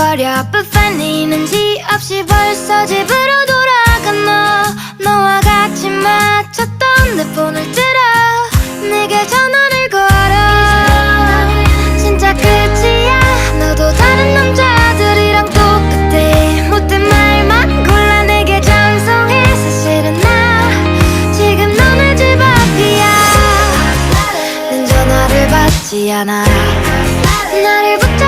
징징거려. But funny 는지 없이 벌써 집으로 돌아간 너. 너와 같이 맞췄던 내 폰을 들어. 내게 전화를 걸어. 진짜 끝이야. 너도 다른 남자들이랑 똑같아. 못된 말만 골라 내게 전송해. 사실은 나 지금 너네 집 앞이야. 난 전화를 받지 않아. 나를 붙